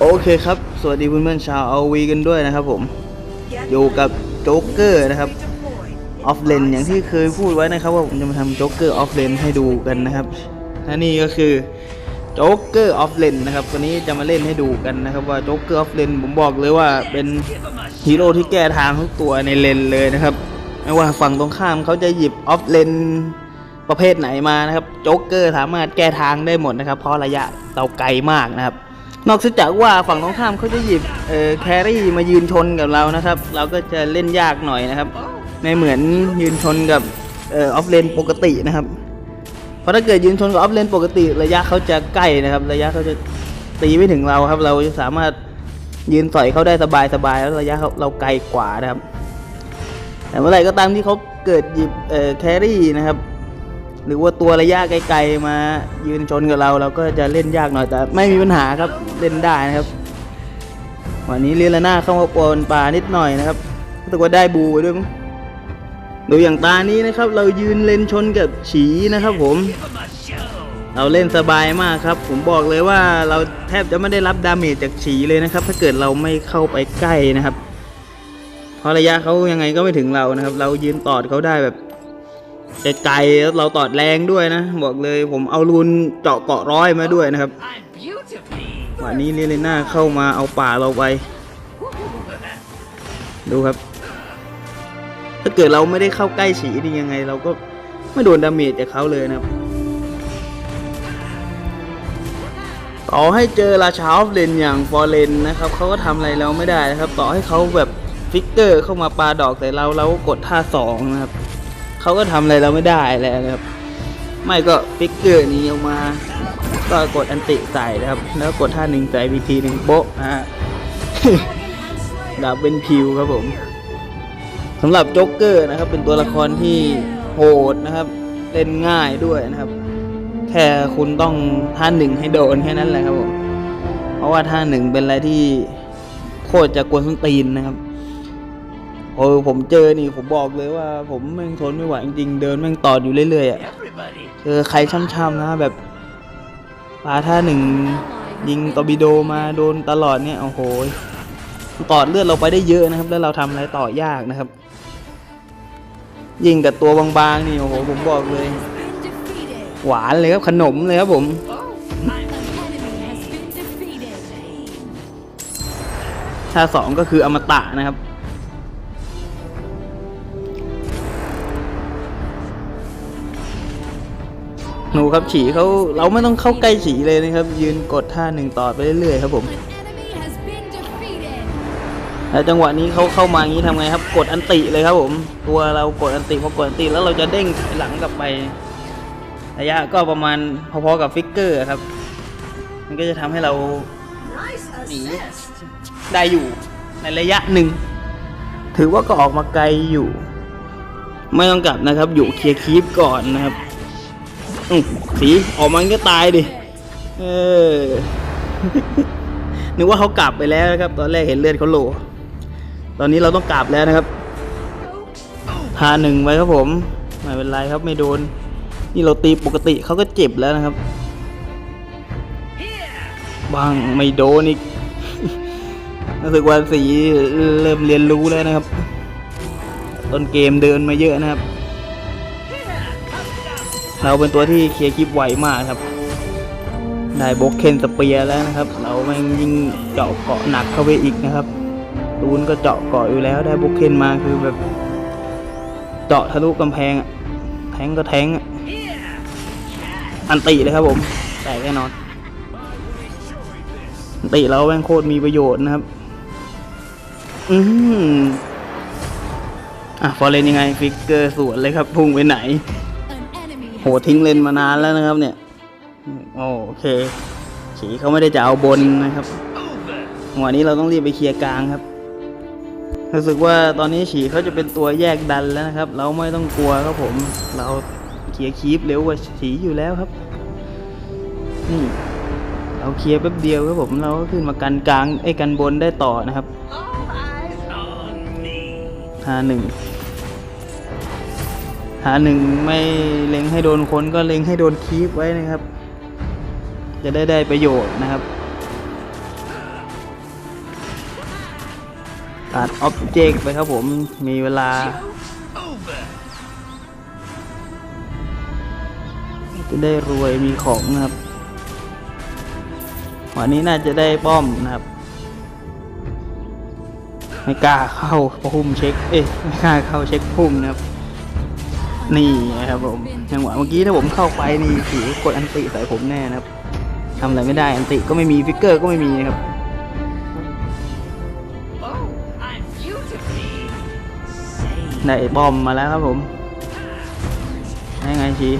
โอเคครับ สวัสดีเพื่อนๆชาวเอาวีกันด้วยนะครับผม อยู่กับโจ๊กเกอร์นะครับ ออฟเลนอย่างที่เคยพูดไว้นะครับ ว่าผมจะมาทำโจ๊กเกอร์ออฟเลนให้ดูกันนะครับและนี่ก็คือโจ๊กเกอร์ออฟเลนนะครับวันนี้จะมาเล่นให้ดูกันนะครับ ว่าโจ๊กเกอร์ออฟเลนผมบอกเลยว่าเป็นฮีโร่ที่แก้ทางทุกตัวในเลนเลยนะครับ ไม่ว่าฝั่งตรงข้ามเขาจะหยิบออฟเลนประเภทไหนมานะครับโจ๊กเกอร์สามารถแก้ทางได้หมดนะครับ เพราะระยะเราไกลมากนะครับ นอกจากว่าฝั่งตรงข้ามเขาจะหยิบเอ่อแครี่มายืนชนกับเรานะครับ เราก็จะเล่นยากหน่อยนะครับ ไม่เหมือนยืนชนกับเอ่อออฟเลนปกตินะครับ เพราะถ้าเกิดยืนชนกับออฟเลนปกติ ระยะเขาจะใกล้นะครับ ระยะเขาจะตีไม่ถึงเราครับ เราจะสามารถยืนต่อยเขาได้สบายสบายๆแล้วระยะเขาเราไกลกว่านะครับ แต่เมื่อไหร่ก็ตามที่เขาเกิดหยิบเอ่อแครี่นะครับ หรือว่าตัวระยะไกลๆมา ยืนชนกับเราเราก็จะเล่นยากหน่อยแต่ไม่มีปัญหาครับเล่นได้นะครับวันนี้เรียนละหน้าเข้ามาปนปลานิดหน่อยนะครับรู้สึกว่าได้บูไปด้วยมั้งดูอย่างตานี้นะครับเรายืนเล่นชนกับฉีนะครับผมเราเล่นสบายมากครับ ผมบอกเลยว่าเราแทบจะไม่ได้รับดาเมจจากฉีเลยนะครับ ถ้าเกิดเราไม่เข้าไปใกล้นะครับ เพราะระยะเขายังไงก็ไม่ถึงเรานะครับ เรายืนตอดเขาได้แบบ ไกลๆแล้วเราตอดแรงด้วยนะ บอกเลยผมเอารูนเจาะเกาะร้อยมาด้วยนะครับวันนี้เรเลน่าเข้ามาเอาป่าเราไป ดูครับ ถ้าเกิดเราไม่ได้เข้าใกล้ฉีนี่ยังไง เราก็ไม่โดนดาเมจจากเขาเลยนะครับ ต่อให้เจอราชาฟเลนอย่างฟอร์เรนนะครับเขาก็ทำอะไรเราไม่ได้นะครับ ต่อให้เขาแบบฟิกเกอร์เข้ามาปาดอกใส่เราเราก็กดท่าสองนะครับ เขาก็ทำอะไรเราไม่ได้แล้วนะครับ ไม่ก็ฟิกเกอร์นี้ออกมา ก็กดอันติใส่นะครับ แล้วกดท่าหนึ่งใส่พีทีหนึ่งโป๊ะนะฮะดาบเป็นพิวครับผมสำหรับโจ๊กเกอร์นะครับ เป็นตัวละครที่โหดนะครับ เล่นง่ายด้วยนะครับ แค่คุณต้องท่าหนึ่งให้โดนแค่นั้นแหละครับผมเพราะว่าท่าหนึ่งเป็นอะไรที่โคตรจะกวนส้นตีนนะครับ โอ้ผมเจอนี่ผมบอกเลยว่า ผมแม่งทนไม่ไหวจริงๆเดินแม่งตอดอยู่เรื่อยๆอะ Everybody. เจอใครช่ำๆนะแบบปาท่าหนึ่งยิงตอร์บิโดมาโดนตลอดเนี่ยโอ้โหตอดเลือดเราไปได้เยอะนะครับ แล้วเราทำอะไรต่อยากนะครับ ยิงกับตัวบางๆนี่โอ้โหผมบอกเลย defeated. หวานเลยครับขนมเลยครับผม Oh, An enemy has been defeated. ท่าสองก็คืออมตะนะครับ นูครับฉีเขาเราไม่ต้องเข้าใกล้ฉีเลยนะครับ ยืนกดท่าหนึ่งต่อไปเรื่อยๆครับผมแล้วจังหวะนี้เขาเข้ามาอย่างนี้ทำไงครับ กดอันติเลยครับผม ตัวเรากดอันติพอกดอันติแล้วเราจะเด้งหลังกลับไประยะก็ประมาณพอๆกับฟิกเกอร์ครับ มันก็จะทำให้เราหนีได้อยู่ในระยะหนึ่ง ถือว่าก็ออกมาไกลอยู่ ไม่ต้องกลับนะครับ อยู่เคลียร์คีปก่อนนะครับ สีออกมาก็ตายดิ เออ นึกว่าเขากลับไปแล้วนะครับ ตอนแรกเห็นเลือดเขาโหล ตอนนี้เราต้องกลับแล้วนะครับพาหนึ่งไว้ครับผม ไม่เป็นไรครับไม่โดน นี่เราตีปกติเขาก็เจ็บแล้วนะครับ บางไม่โดนอีกรู้สึกว่าสีเริ่มเรียนรู้แล้วนะครับ ต้นเกมเดินมาเยอะนะครับ เราเป็นตัวที่เคลียร์คลิปไวมากครับ ได้บล็อกเคนสเปียร์แล้วนะครับ เราแม่งยิ่งเจาะเกาะหนักเข้าไปอีกนะครับตูนก็เจาะเกาะอยู่แล้วได้บล็อกเคนมาคือแบบ เจาะทะลุกำแพงอะแทงก็แทงอะอันติเลยครับผมแตกแน่นอนอันติเราแม่งโคตรมีประโยชน์นะครับ อืมอะฟอร์เรนยังไง ฟิกเกอร์สวนเลยครับพุ่งไปไหน หทิ้งเลนมานานแล้วนะครับเนี่ยโอเคฉีเขาไม่ได้จะเอาบนนะครับหัวนี้เราต้องรีบไปเคลียร์กลางครับรู้สึกว่าตอนนี้ฉีเขาจะเป็นตัวแยกดันแล้วนะครับ เราไม่ต้องกลัวครับผม เราเคลียร์คีปเร็วกว่าฉีอยู่แล้วครับนี่เราเคลียร์แป๊บเดียวครับผมเราก็ขึ้นมากันกลางไอ้กันบนได้ต่อนะครับ All eyes on me. หาหนึ่ง หาหนึ่งไม่เล็งให้โดนคนก็เล็งให้โดนคีปไว้นะครับ จะได้ได้ประโยชน์นะครับตัดอ็อบเจกต์ไปครับผมมีเวลาจะได้รวยมีของนะครับ วันนี้น่าจะได้ป้อมนะครับ ไม่กล้าเข้าพุ่มเช็ค เอ๊ะไม่กล้าเข้าเช็คพุ่มนะครับ นี่นะครับผมจังหวะเมื่อกี้ถ้าผมเข้าไปนี่ถือกดอันติใส่ผมแน่นะครับทำอะไรไม่ได้อันติก็ไม่มีฟิกเกอร์ก็ไม่มีนะครับได้บอมมาแล้วครับผมได้ไงชี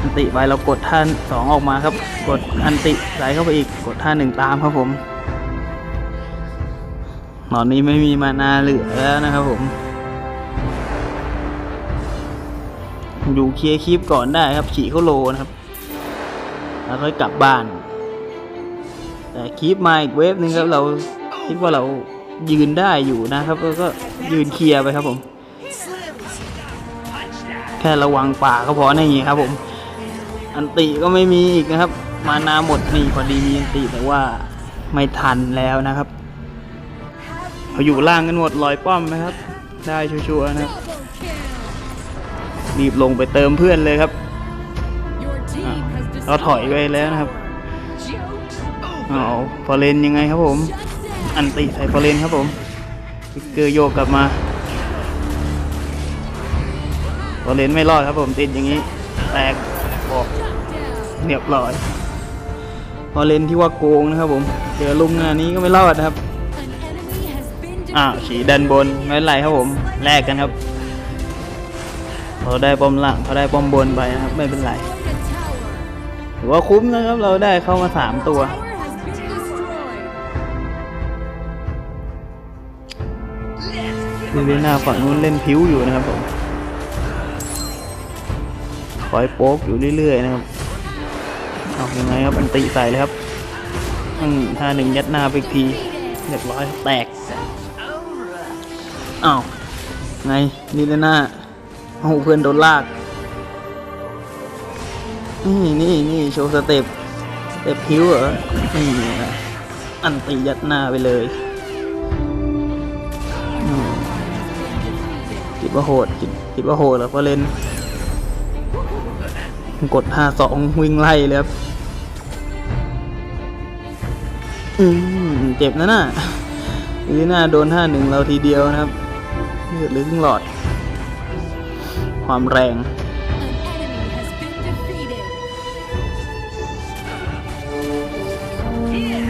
อันติไปเรากดท่านสองออกมาครับ กดอันติใส่เข้าไปอีกกดท่าหนึ่งตามครับผมตอนนี้ไม่มีมานาเหลือแล้วนะครับผม อยู่เคลียร์คลิปก่อนได้ครับ ขี่เข้าโลนะครับ แล้วค่อยกลับบ้าน แต่คลิปมาอีกเวฟหนึงครับเราคิดว่าเรายืนได้อยู่นะครับแล้วก็ยืนเคลียร์ไปครับผม แค่ระวังป่าก็พอนี่ครับผม อันติก็ไม่มีอีกนะครับ มานาหมดนี่พอดีมีอันติแต่ว่าไม่ทันแล้วนะครับเขาอยู่ล่างกันหมดลอยป้อมนะครับ ได้ชัวร์ๆนะครับ รีบลงไปเติมเพื่อนเลยครับ Your team has เราถอยไปแล้วนะครับ Joke เอาฟอเรนยังไงครับผม Shut down. อันติใส่ฟอเรนครับผมฟิกเกอร์โยกกลับมาฟอเรนไม่รอดครับผมติดอย่างนี้ แตกบอก Shut down. เรียบร้อยฟอเรนที่ว่าโกงนะครับผม เจอลุงงานนี้ก็ไม่รอดนะครับ An enemy has been อ้าว defeated. ฉีดันบนไม่เป็นไรครับผม แลกกันครับ เราได้ป้อมล่างเขาได้ป้อมบนไปนะครับ ไม่เป็นไรถือว่าคุ้มนะครับ เราได้เข้ามาสามตัว Tower has been destroyed. ลิเลีน่าฝั่งนู้นเล่นพิ้วอยู่นะครับผมคอยโป๊กอยู่เรื่อยๆนะครับเอายังไงครับอันติใส่เลยครับอืมท่าหนึ่งยัดหน้าไปอีกทีเรียบร้อยแตกอ้าวไงลิเลีน่า โอ้เพื่อนโดนลาก นี่นี่นี่โชว์สเต็ปสเต็ปพิ้วเหรอ นี่นะอันติยัดหน้าไปเลยคิดว่าโหดคิดคิดว่าโหดแล้วก็เล่น กดห้าสองวิ่งไล่เลยครับ อืมเจ็บนะน่ะหรือหน้าโดนห้าหนึ่งเราทีเดียวนะครับเลือดหรือครึ่งหลอด ความแรง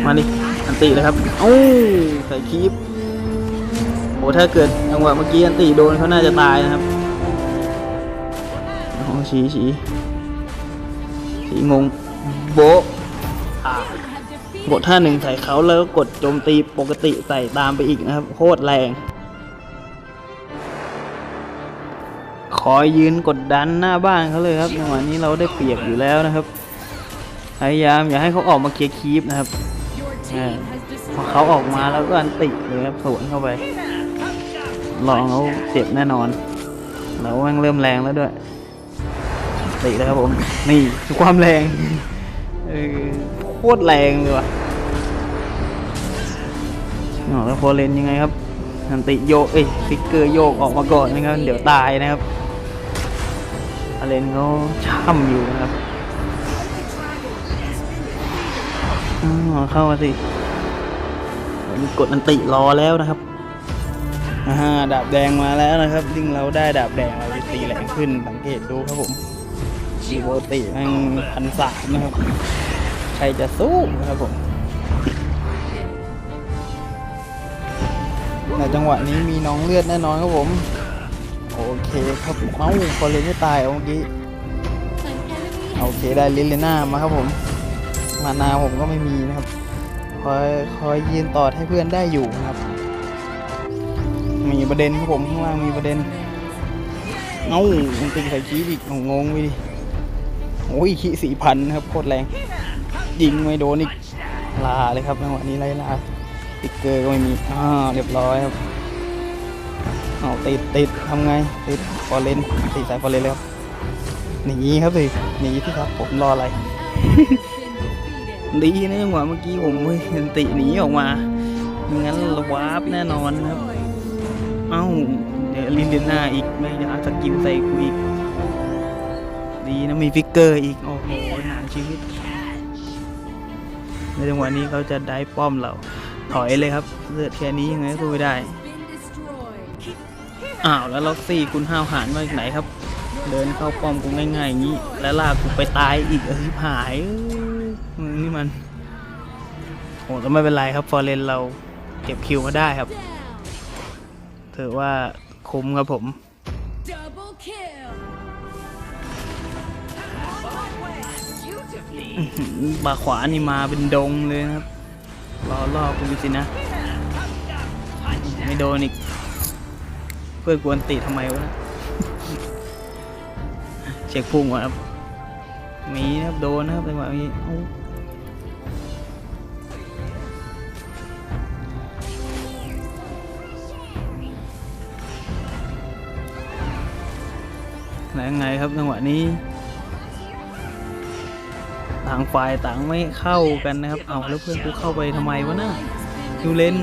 มาดิ อันติเลยครับ โอ้ใส่คีบโอ้ถ้าเกิดจังหวะเมื่อกี้อันติโดนเขาน่าจะตายนะครับ โอ้ชีชีชีงง โบกดท่าหนึ่งใส่เขาแล้วก็กดโจมตีปกติใส่ตามไปอีกนะครับ โคตรแรง อยยืนกดดันหน้าบ้านเขาเลยครับจังหวะนี้เราได้เปรียบอยู่แล้วนะครับ พยายามอย่าให้เขาออกมาเคลียร์คีปนะครับพอเขาออกมาแล้วก็อันติเลยครับสวนเข้าไป ลองเขาเจ็บแน่นอนแล้วแม่งเริ่มแรงแล้วด้วย ติแล้วครับผม นี่คือความแรงโคตรแรงเลยว่ะแล้วโฟเลนยังไงครับอันติโยกเอ้ยฟิกเกอร์โยกออกมาก่อนนะครับ เดี๋ยวตายนะครับ อเลนเขาช่ำอยู่นะครับอเข้ามาสิมีกดอันติรอแล้วนะครับอ่าดาบแดงมาแล้วนะครับยิ่งเราได้ดาบแดงเราจะตีแรงขึ้นสังเกตดูครับผมดีโบติแม่งพันสามนะครับ ใครจะสู้นะครับผมในจังหวะนี้มีน้องเลือดแน่นอนครับผม โอเคครับเอ้าพอเลนไม่ตายเอาเมื่อกี้ An enemy โอเคได้ลิลเลน่ามาครับผม มานาผมก็ไม่มีนะครับ คอยคอยยืนต่อให้เพื่อนได้อยู่นะครับ มีประเด็นครับผมข้างล่างมีประเด็นเอ้ามันติงใส่คีบอีกงงไปดิโอ้ยคีสี่พันนะครับโคตรแรงยิงไม่โดนอีกลาเลยครับจังหวะนี้ไล่ลาติ๊กเกอร์ก็ไม่มีอ่าเรียบร้อยครับ เอาติดติดทำไงติดฟอร์เรนติดสายฟอร์เรนเลยครับหนีครับสิหนีที่ครับผมรออะไรดีนะจังหวะเมื่อกี้ผมเห็นติหนีออกมาไม่งั้นราวาร์ปแน่นอนครับ เอ้าเดี๋ยวลินเดน่าอีกไม่อยากสกิลใส่กูอีก ดีนะมีฟิกเกอร์อีก โอ้โหหางชีวิต ในจังหวะนี้เขาจะได้ป้อมเรา ถอยเลยครับ เลือดแค่นี้ยังไงก็สู้ไม่ได้ อ้าวแล้วล็อกซี่คุณห้าวหาญมาจากไหนครับ เดินเข้าป้อมกูง่ายๆอย่างนี้ แล้วลากกูไปตายอีกเออชิบหายเอ้ยมึงนี่มันโอ้แต่ไม่เป็นไรครับฟอร์เรนเราเก็บคิวมาได้ครับ ถือว่าคุ้มครับผม Double kill. บาขวานี่มาเป็นดงเลยนะครับ รอรอบคุณสินะ ไม่โดนอีก พื่อนกวนติทำไมวะนะเช็คพุ่งก่อนครับมีนะครับโดนนะครับจังหวะนี้แล้วไงครับจังหวะนี้ต่างฝ่ายต่างไม่เข้ากันนะครับ เอาแล้วเพื่อนกูเข้าไปทำไมวะน่ะคิวเลน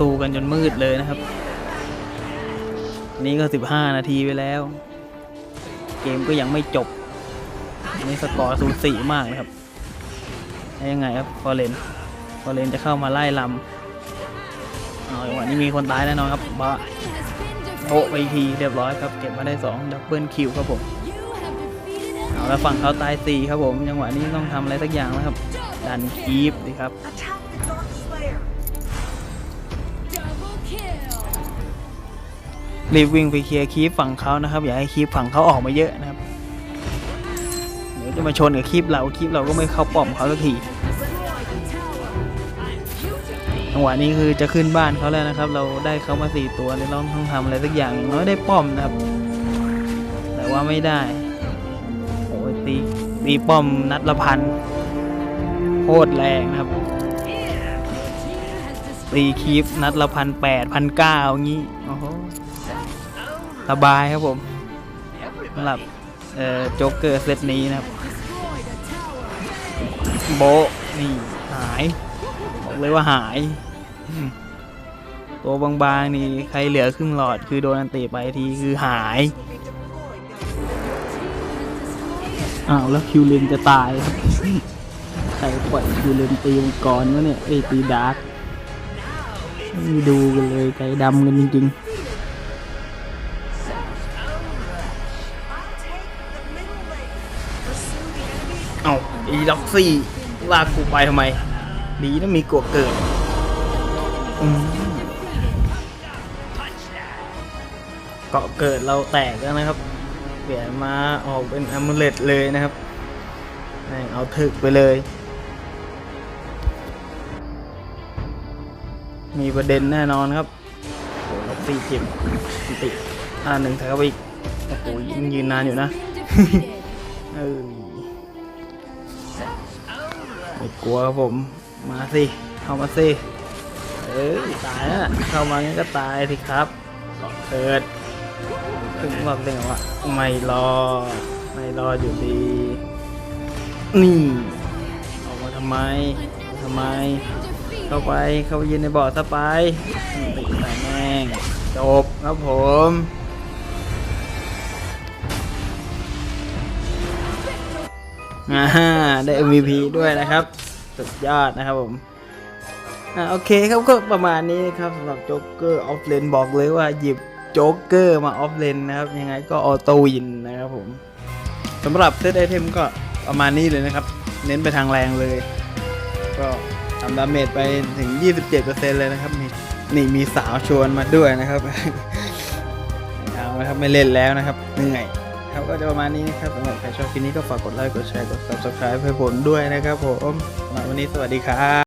สู้กันจนมืดเลยนะครับ นี่ก็ 15 นาทีไปแล้ว เกมก็ยังไม่จบนี่สกอร์สูสีมากนะครับยังไงครับฟอร์เรนฟอร์เรนจะเข้ามาไล่ลำเอาจังวะนี้มีคนตายแน่นอนครับบะ Has been โปะไปทีเรียบร้อยครับเก็บมาได้2ดับเบิลคิวครับผมเอาแล้วฝั่งเขาตายสีครับผมจังหวะนี้ต้องทำอะไรสักอย่างแล้วครับดันคีฟดิครับ รีบวิ่งไปเคลียร์คีฟฝั่งเขานะครับ อย่าให้คีฟฝั่งเขาออกมาเยอะนะครับ เดี๋ยวจะมาชนกับคีฟเราคีฟเราก็ไม่เข้าป้อมเขาสักทีจังหวะนี้คือจะขึ้นบ้านเขาแล้วนะครับ เราได้เขามาสี่ตัวเลยเราต้องทำอะไรสักอย่างอย่างน้อยได้ป้อมนะครับ แต่ว่าไม่ได้โอ้ยตีตีป้อมนัดละพันโคตรแรงนะครับตีคีฟนัดละพันแปดพันเก้าอย่างงี้โอ้โห สบายครับผมสำหรับเอ่อโจ๊กเกอร์เซตนี้นะครับ โบนี่หายบอกเลยว่าหาย ตัวบางๆนี่ใครเหลือครึ่งหลอดคือโดนอันตีไปทีคือหาย อ้าวแล้วคิวเลนจะตายครับใครปล่อยคิวเลนตีมังกรวะเนี่ยไอ้ตีดาร์กดูกันเลยใจดำกันจริงๆ อีล็อกซี่ลากกูไปทำไม ดีนะมีกลัวเกิดเกาะเกิดเราแตกแล้วนะครับ เปลี่ยนมาออกเป็นอ m มูเลตเลยนะครับแม่เอาถึกไปเลย มีประเด็นแน่นอนครับโอ้ล็อกซี่จ็บติอ่าหนึ่งแถวไปอีก โอ้โหยิงยืนนานอยู่นะ เออ ไม่กลัวครับผม มาสิ เข้ามาสิ เอ้ยตายแล้วเข้ามางั้นก็ตายสิครับก็เกิดถึงบอกเลยว่าไม่รอ ไม่รออยู่ดี นี่ออกมาทำไมทำไม เข้าไปเข้าไปยืนในบ่อสไปติดใส่แม่งจบครับผม อ่าได้ MVP ด้วยนะครับ สุดยอดนะครับผมอ่าโอเคครับก็ประมาณนี้นะครับสำหรับโจ๊กเกอร์ออฟเลนบอกเลยว่าหยิบโจ๊กเกอร์มาออฟเลนนะครับ ยังไงก็ออโต้วินนะครับผมสำหรับเซตไอเทมก็ประมาณนี้เลยนะครับ เน้นไปทางแรงเลย ก็ทำดาเมจไปถึง 27%เลยนะครับนี่นี่มีสาวชวนมาด้วยนะครับเอาละครับไม่เล่นแล้วนะครับเหนื่อย ครับก็จะประมาณนี้นะครับสำหรับใครชอบคลิปนี้ก็ฝากกดไลค์กดแชร์กด subscribe ให้ผมด้วยนะครับผมวันนี้สวัสดีครับ